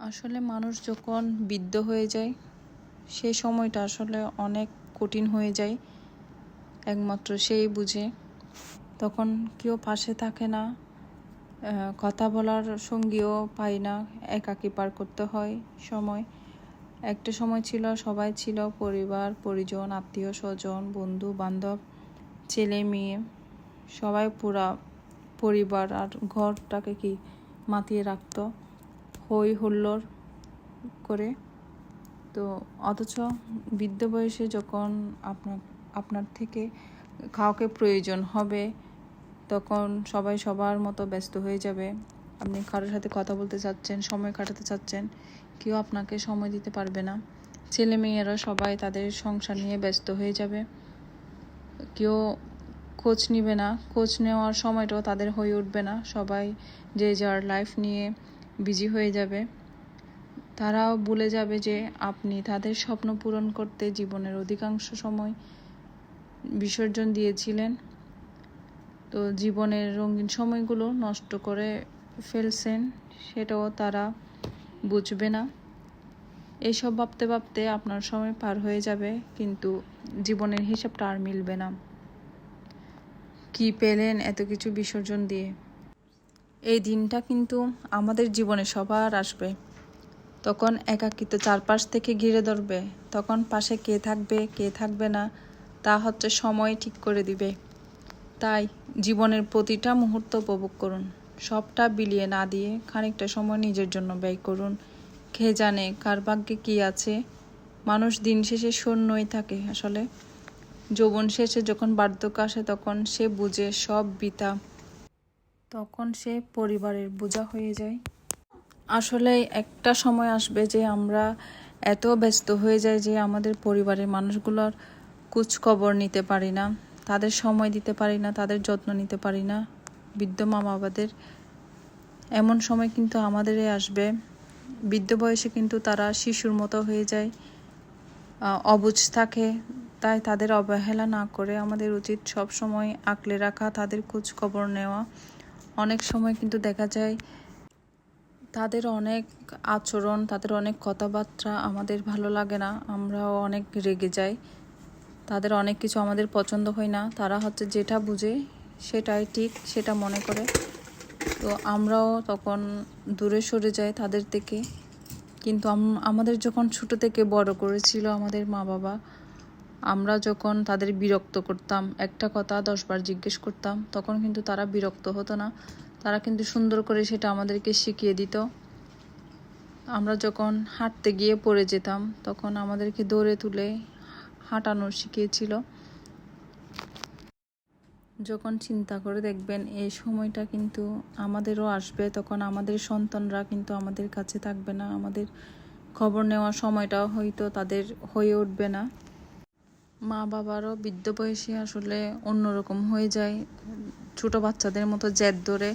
আসলে মানুষ যখন বৃদ্ধ হয়ে যায়, সেই সময়টা আসলে অনেক কঠিন হয়ে যায়, একমাত্র সেই বুঝে। তখন কেউ পাশে থাকে না কথা বলার সঙ্গীও পাই না, একাকী পার করতে হয় সময়। একটা সময় ছিল, সবাই ছিল পরিবার, পরিজন, আত্মীয় স্বজন, বন্ধু, বান্ধব, ছেলে, মেয়ে। সবাই পুরা পরিবার আর ঘরটাকে কি মাতিয়ে রাখতো। হই হুল্লোড় করে। তো অথচ বৃদ্ধ বয়সে যখন আপনার আপনার থেকে কাউকে প্রয়োজন হবে, তখন সবাই সবার মতো ব্যস্ত হয়ে যাবে। আপনি কারোর সাথে কথা বলতে চাচ্ছেন, সময় কাটাতে চাচ্ছেন, কেউ আপনাকে সময় দিতে পারবে না। ছেলে মেয়েরা সবাই তাদের সংসার নিয়ে ব্যস্ত হয়ে যাবে। কেউ খোঁজ নিবে না। খোঁজ নেওয়ার সময়টাও তাদের হয়ে উঠবে না। সবাই যে যার লাইফ নিয়ে বিজি হয়ে যাবে। তারাও ভুলে যাবে যে, আপনি তাদের স্বপ্ন পূরণ করতে জীবনের অধিকাংশ সময় বিসর্জন দিয়েছিলেন। তো জীবনের রঙিন সময়গুলো নষ্ট করে ফেলছেন, সেটাও তারা বুঝবে না। এইসব ভাবতে ভাবতে আপনার সময় পার হয়ে যাবে, কিন্তু জীবনের হিসাবটা আর মিলবে না। কি পেলেন এত কিছু বিসর্জন দিয়ে? এই দিনটা কিন্তু আমাদের জীবনে সবার আসবে। তখন একাকিত্ব চারপাশ থেকে ঘিরে ধরবে। তখন পাশে কে থাকবে কে থাকবে না, তা হচ্ছে সময় ঠিক করে দিবে। তাই জীবনের প্রতিটা মুহূর্ত উপভোগ করুন। সবটা বিলিয়ে না দিয়ে খানিকটা সময় নিজের জন্য ব্যয় করুন। কে জানে কার ভাগ্যে কী আছে? মানুষ দিন শেষে শূন্যই থাকে আসলে। যৌবন শেষে যখন বার্ধক্য আসে তখন সে বুঝে সব বিতা তখন সে পরিবারের বোঝা হয়ে যায়। আসলে একটা সময় আসবে যে আমরা এত ব্যস্ত হয়ে যাই যে আমাদের পরিবারের মানুষগুলোর খবর নিতে পারি না, তাদের সময় দিতে পারি না, তাদের যত্ন নিতে পারি না। বৃদ্ধ মা বাবাদের এমন সময় কিন্তু আমাদেরই আসবে। বৃদ্ধ বয়সে কিন্তু তারা শিশুর মতো হয়ে যায় অবুঝ থাকে, তাই তাদের অবহেলা না করে আমাদের উচিত সব সময় আঁকলে রাখা, তাদের খোঁজ খবর নেওয়া। অনেক সময় কিন্তু দেখা যায় তাদের অনেক আচরণ, তাদের অনেক কথাবার্তা আমাদের ভালো লাগে না, আমরাও অনেক রেগে যাই। তাদের অনেক কিছু আমাদের পছন্দ হয় না, তারা হচ্ছে যেটা বুঝে সেটাই ঠিক, সেটা মনে করে। তো আমরাও তখন দূরে সরে যাই তাদের থেকে। কিন্তু আমাদের যখন ছোট থেকে বড় করেছিল আমাদের মা বাবা আমরা যখন তাদের বিরক্ত করতাম, একটা কথা দশবার জিজ্ঞেস করতাম, তখন কিন্তু তারা বিরক্ত হতো না। তারা কিন্তু সুন্দর করে সেটা আমাদেরকে শিখিয়ে দিত। আমরা যখন হাঁটতে গিয়ে পড়ে যেতাম, তখন আমাদেরকে দৌড়ে তুলে হাঁটানো শিখিয়েছিল। যখন চিন্তা করে দেখবেন, এই সময়টা কিন্তু আমাদেরও আসবে, তখন আমাদের সন্তানরা কিন্তু আমাদের কাছে থাকবে না। আমাদের খবর নেওয়ার সময়টাও হয়তো তাদের হয়ে উঠবে না। মা বাবারও বৃদ্ধ বয়সে আসলে অন্যরকম হয়ে যায়। ছোট বাচ্চাদের মতো জেদ ধরে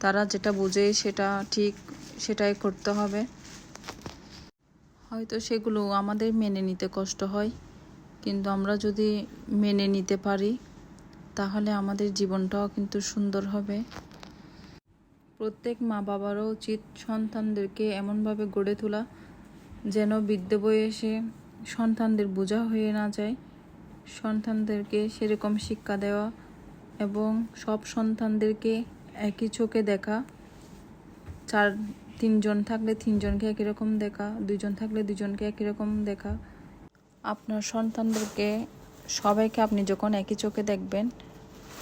তারা যেটা বোঝে সেটা ঠিক সেটাই করতে হবে। হয়তো সেগুলো আমাদের মেনে নিতে কষ্ট হয়, কিন্তু আমরা যদি মেনে নিতে পারি, তাহলে আমাদের জীবনটাও কিন্তু সুন্দর হবে। প্রত্যেক মা বাবারও উচিত সন্তানদেরকে এমনভাবে গড়ে তোলা, যেন বৃদ্ধ বয়সে সন্তানদের বোঝা হয়ে না যায়। সন্তানদেরকে সেরকম শিক্ষা দেওয়া এবং সব সন্তানদেরকে একই চোখে দেখা। চার, তিনজন থাকলে তিনজনকে একই রকম দেখা দুজন থাকলে দুজনকে একই রকম দেখা। আপনার সন্তানদেরকে, সবাইকে আপনি যখন একই চোখে দেখবেন,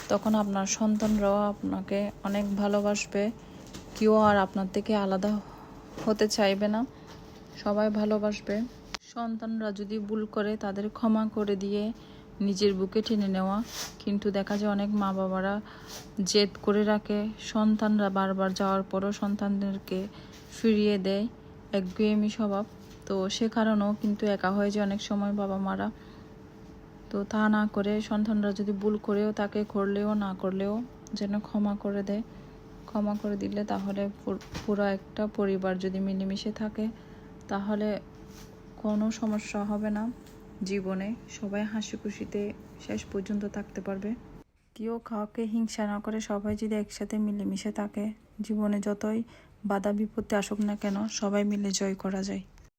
তখন আপনার সন্তানরাও আপনাকে অনেক ভালোবাসবে। কেউ আর আপনার থেকে আলাদা হতে চাইবে না। সবাই ভালোবাসবে। সন্তানরা যদি ভুল করে, তাদের ক্ষমা করে দিয়ে নিজের বুকে টেনে নেওয়া। কিন্তু দেখা যায় অনেক মা বাবারা জেদ করে রাখে। সন্তানরা বারবার যাওয়ার পরও সন্তানদেরকে ফিরিয়ে দেয় একগুয়েমি স্বভাব। তো সে কারণেও কিন্তু একা হয়ে যায় অনেক সময় বাবা মারা তো তা না করে সন্তানরা যদি ভুল করেও তাকে করলেও, না করলেও যেন ক্ষমা করে দেয়। ক্ষমা করে দিলে তাহলে পুরো একটা পরিবার যদি মিলেমিশে থাকে, তাহলে কোনো সমস্যা হবে না। জীবনে সবাই হাসি খুশিতে শেষ পর্যন্ত থাকতে পারবে। কেউ কাউকে হিংসা না করে সবাই যদি একসাথে মিলেমিশে থাকে, জীবনে যতই বাধা বিপত্তি আসুক না কেন, সবাই মিলে জয় করা যায়।